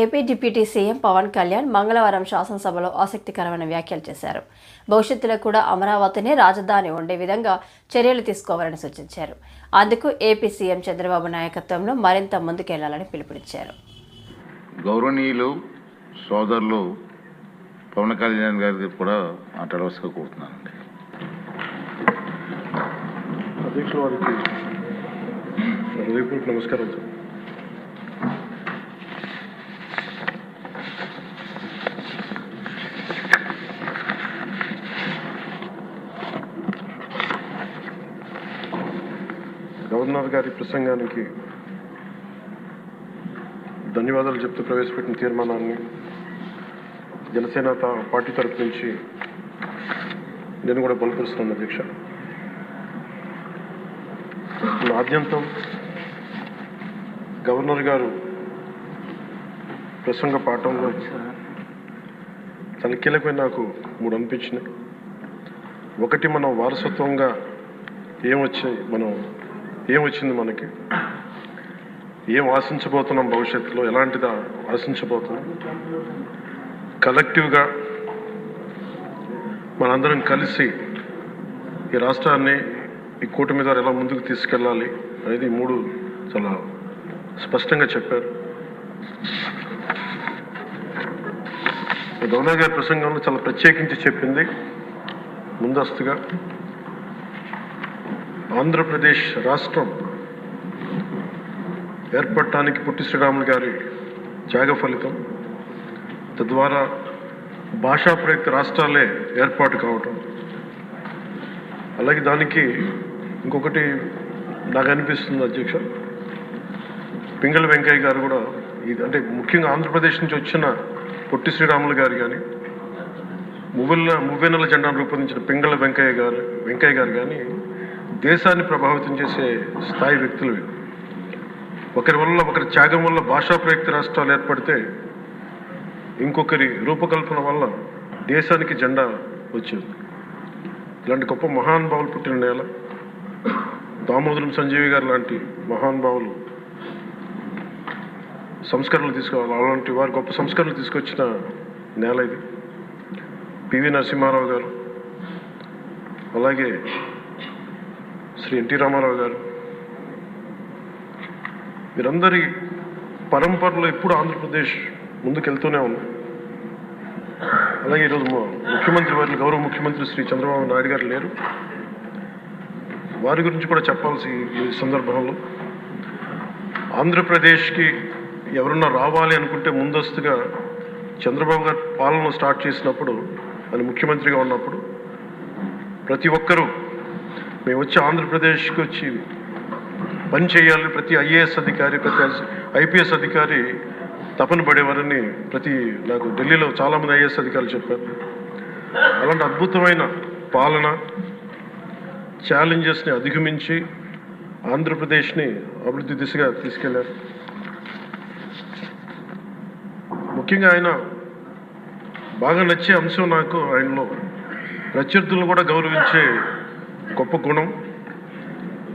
AP deputy CM Pawan Kalyan మంగళవారం శాసనసభలో ఆసక్తికరమైన వ్యాఖ్యలు చేశారు. భవిష్యత్తులో కూడా అమరావతిని రాజధాని ఉండే విధంగా చర్యలు తీసుకోవాలని సూచించారు. అందుకు ఏపీ సీఎం చంద్రబాబు నాయకత్వంలో మరింత ముందుకెళ్ళాలని పిలుపునిచ్చారు. గౌరవనీయులు సోదరులు పవన్ కళ్యాణ్ గారికి కూడా మాట్లాడవలసిగా కోరుతున్నానండి. నమస్కారం గవర్నర్ గారి ప్రసంగానికి ధన్యవాదాలు చెప్తూ ప్రవేశపెట్టిన తీర్మానాన్ని జనసేన పార్టీ తరపు నుంచి నేను కూడా బలపరుస్తున్నాను అధ్యక్ష. ఆద్యంతం గవర్నర్ గారు ప్రసంగ పాఠంలో చాలా కీలకమైన నాకు మూడు అనిపించినాయి. ఒకటి మనం వారసత్వంగా ఏమొచ్చాయి మనం ఏం వచ్చింది మనకి? ఏం ఆశించబోతున్నాం భవిష్యత్తులో? ఎలాంటిది ఆశించబోతున్నాం? కలెక్టివ్గా మనందరం కలిసి ఈ రాష్ట్రాన్ని ఈ కూటమి ద్వారా ఎలా ముందుకు తీసుకెళ్ళాలి అనేది ఈ మూడు చాలా స్పష్టంగా చెప్పారు. గవర్నర్ గారి ప్రసంగంలో చాలా ప్రత్యేకించి చెప్పింది ముందస్తుగా. ఆంధ్రప్రదేశ్ రాష్ట్రం ఏర్పడటానికి పుట్టి శ్రీరాములు గారి త్యాగ ఫలితం తద్వారా భాషా ప్రయుక్త రాష్ట్రాలే ఏర్పాటు కావటం. అలాగే దానికి ఇంకొకటి నాకు అనిపిస్తుంది అధ్యక్ష పింగళ వెంకయ్య గారు కూడా ఇది అంటే ముఖ్యంగా ఆంధ్రప్రదేశ్ నుంచి వచ్చిన పొట్టి శ్రీరాములు గారు కానీ మువ్వెల మువ్వెన్నెల జెండాను రూపొందించిన పింగళ వెంకయ్య గారు వెంకయ్య గారు కానీ దేశాన్ని ప్రభావితం చేసే స్థాయి వ్యక్తులు ఒకరి వల్ల ఒకరి త్యాగం వల్ల భాషా ప్రయుక్త రాష్ట్రాలు ఏర్పడితే ఇంకొకరి రూపకల్పన వల్ల దేశానికి జెండా వచ్చింది. ఇలాంటి గొప్ప మహానుభావులు పుట్టిన నేల దామోదరం సంజీవి గారు లాంటి మహానుభావులు సంస్కరణలు తీసుకోవాలి. అలాంటి వారు గొప్ప సంస్కరణలు తీసుకొచ్చిన నేల ఇది. పివి నరసింహారావు గారు అలాగే శ్రీ ఎన్టీ రామారావు గారు. వీరందరి పరంపరలో ఎప్పుడు ఆంధ్రప్రదేశ్ ముందుకెళ్తూనే ఉంది. అలాగే ఈరోజు ముఖ్యమంత్రి వారి గౌరవ ముఖ్యమంత్రి శ్రీ చంద్రబాబు నాయుడు గారు లేరు. వారి గురించి కూడా చెప్పాల్సి ఈ సందర్భంలో. ఆంధ్రప్రదేశ్కి ఎవరన్నా రావాలి అనుకుంటే ముందస్తుగా చంద్రబాబు గారు పాలన స్టార్ట్ చేసినప్పుడు ఆయన ముఖ్యమంత్రిగా ఉన్నప్పుడు ప్రతి ఒక్కరూ మేము వచ్చి ఆంధ్రప్రదేశ్కి వచ్చి పని చేయాలి ప్రతి ఐఏఎస్ అధికారి ప్రతి ఐపీఎస్ అధికారి తపన పడేవారని ప్రతి నాకు ఢిల్లీలో చాలామంది ఐఏఎస్ అధికారులు చెప్పారు. అలాంటి అద్భుతమైన పాలన ఛాలెంజెస్ని అధిగమించి ఆంధ్రప్రదేశ్ని అభివృద్ధి దిశగా తీసుకెళ్ళారు. ముఖ్యంగా ఆయన బాగా నచ్చే అంశం నాకు ఆయనలో ప్రత్యర్థులను కూడా గౌరవించే గొప్ప గుణం.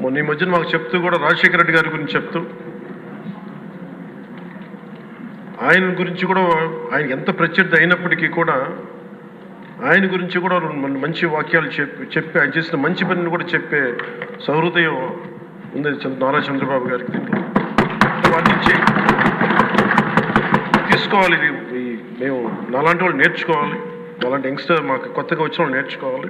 మొన్న ఈ మధ్యన మాకు చెప్తూ కూడా రాజశేఖర రెడ్డి గారి గురించి చెప్తూ ఆయన గురించి కూడా ఆయన ఎంత ప్రత్యర్థి అయినప్పటికీ కూడా ఆయన గురించి కూడా రెండు మంచి వాక్యాలు చెప్పి చెప్పి ఆయన చేసిన మంచి పనిని కూడా చెప్పే సహృదయం ఉంది నారా చంద్రబాబు గారికి. దీంట్లో వాటి నుంచి తీసుకోవాలి ఇది మేము నాలాంటి వాళ్ళు నేర్చుకోవాలి. అలాంటి యంగ్స్టర్ మాకు కొత్తగా వచ్చిన వాళ్ళు నేర్చుకోవాలి.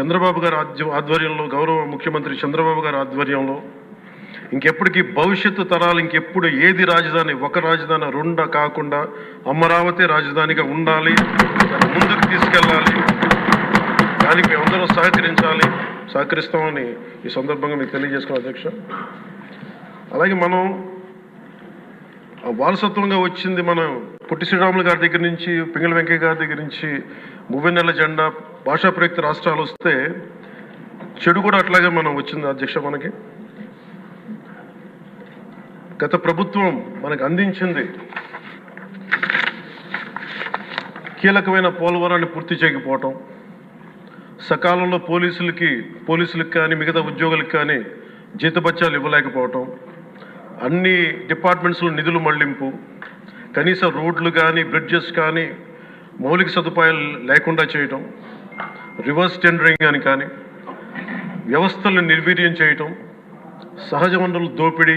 చంద్రబాబు గారి ఆధ్య- ఆధ్వర్యంలో గౌరవ ముఖ్యమంత్రి చంద్రబాబు గారి ఆధ్వర్యంలో ఇంకెప్పటికీ భవిష్యత్తు తరాలు ఇంకెప్పుడు ఏది రాజధాని ఒక రాజధాని రెండ కాకుండా అమరావతి రాజధానిగా ఉండాలి ముందుకు తీసుకెళ్ళాలి. దానికి మేమందరం సహకరించాలి. సహకరిస్తామని ఈ సందర్భంగా మీకు తెలియజేసుకున్నాం అధ్యక్ష. అలాగే మనం ఆ వారసత్వంగా వచ్చింది మనం పొట్టి శ్రీరాములు గారి దగ్గర నుంచి పింగళ వెంకయ్య గారి దగ్గర నుంచి మువ్వెన్నెల జెండా భాషా ప్రయుక్త రాష్ట్రాలు వస్తే చెడు కూడా అట్లాగే మనం వచ్చింది అధ్యక్ష మనకి. గత ప్రభుత్వం మనకు అందించింది కీలకమైన పోలవరాన్ని పూర్తి చేయకపోవటం సకాలంలో పోలీసులకి పోలీసులకు కానీ మిగతా ఉద్యోగులకు కానీ జీతబత్యాలు ఇవ్వలేకపోవటం అన్ని డిపార్ట్మెంట్స్లో నిధులు మళ్ళింపు కనీస రోడ్లు కానీ బ్రిడ్జెస్ కానీ మౌలిక సదుపాయాలు లేకుండా చేయటం రివర్స్ టెండరింగ్ అని కానీ వ్యవస్థలను నిర్వీర్యం చేయటం సహజ వనరుల దోపిడీ